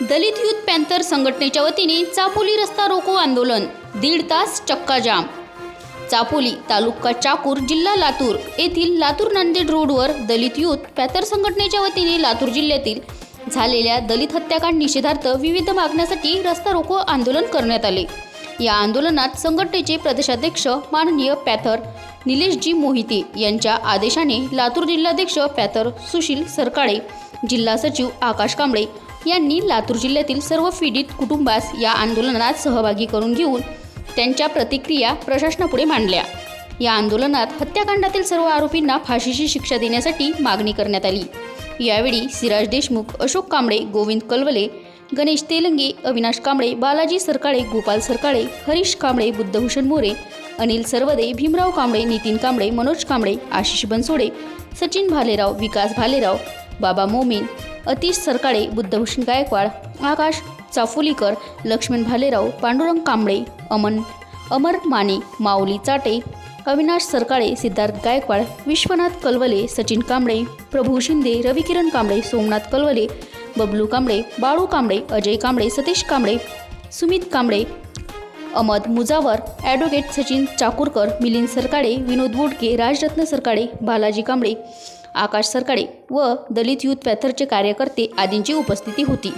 दलित youth panther संघटनेच्या वतीने चापोली रस्ता रोको आंदोलन दीड तास चक्काजाम चापोली तालुका चाकूर जिल्हा लातूर येथील लातूर नांदेड रोडवर दलित युथ पॅथर संघटनेच्या वतीने लातूर जिल्ह्यातील झालेल्या दलित हत्याकांड निषेधार्थ विविध मागण्यासाठी रस्ता रोको आंदोलन करण्यात आले. या आंदोलनात संघटनेचे प्रदेशाध्यक्ष माननीय पॅथर निलेशजी मोहिते यांच्या आदेशाने लातूर जिल्हाध्यक्ष पॅथर सुशील सरकाळे जिल्हा सचिव आकाश कांबळे यांनी लातूर जिल्ह्यातील सर्व पीडित कुटुंबास या आंदोलनात सहभागी करून घेऊन त्यांच्या प्रतिक्रिया प्रशासनापुढे मांडल्या. या आंदोलनात हत्याकांडातील सर्व आरोपींना फाशीची शिक्षा देण्यासाठी मागणी करण्यात आली. यावेळी सिराज देशमुख अशोक कांबळे गोविंद कलवले गणेश तेलंगे अविनाश कांबळे बालाजी सरकाळे गोपाल सरकाळे हरीश कांबळे बुद्धभूषण मोरे अनिल सरवदे भीमराव कांबळे नितीन कांबळे मनोज कांबळे आशिष बनसोडे सचिन भालेराव विकास भालेराव बाबा मोमीन अतिश सरकाळे बुद्धभूषण गायकवाड आकाश चाफुलीकर लक्ष्मण भालेराव पांडुरंग कांबळे अमन अमर माने माऊली चाटे अविनाश सरकाळे सिद्धार्थ गायकवाड विश्वनाथ कलवले सचिन कांबळे प्रभू शिंदे रविकिरण कांबळे सोमनाथ कलवले बबलू कांबळे बाळू कांबळे अजय कांबळे सतीश कांबळे सुमित कांबळे अमद मुजावर ॲडव्होकेट सचिन चाकूरकर मिलिंद सरकाळे विनोद बोडके राजरत्न सरकाडे बालाजी कांबळे आकाश सरकाळे व दलित युथ पॅथरचे कार्यकर्ते आदींची उपस्थिती होती.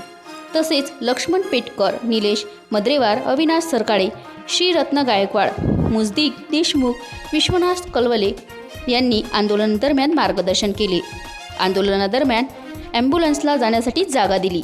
तसेच लक्ष्मण पेटकर निलेश मद्रेवार अविनाश सरकाळे श्रीरत्न गायकवाड मुजदिक देशमुख विश्वनाथ कलवले यांनी आंदोलनादरम्यान मार्गदर्शन केले. आंदोलनादरम्यान ॲम्ब्युलन्सला जाण्यासाठी जागा दिली.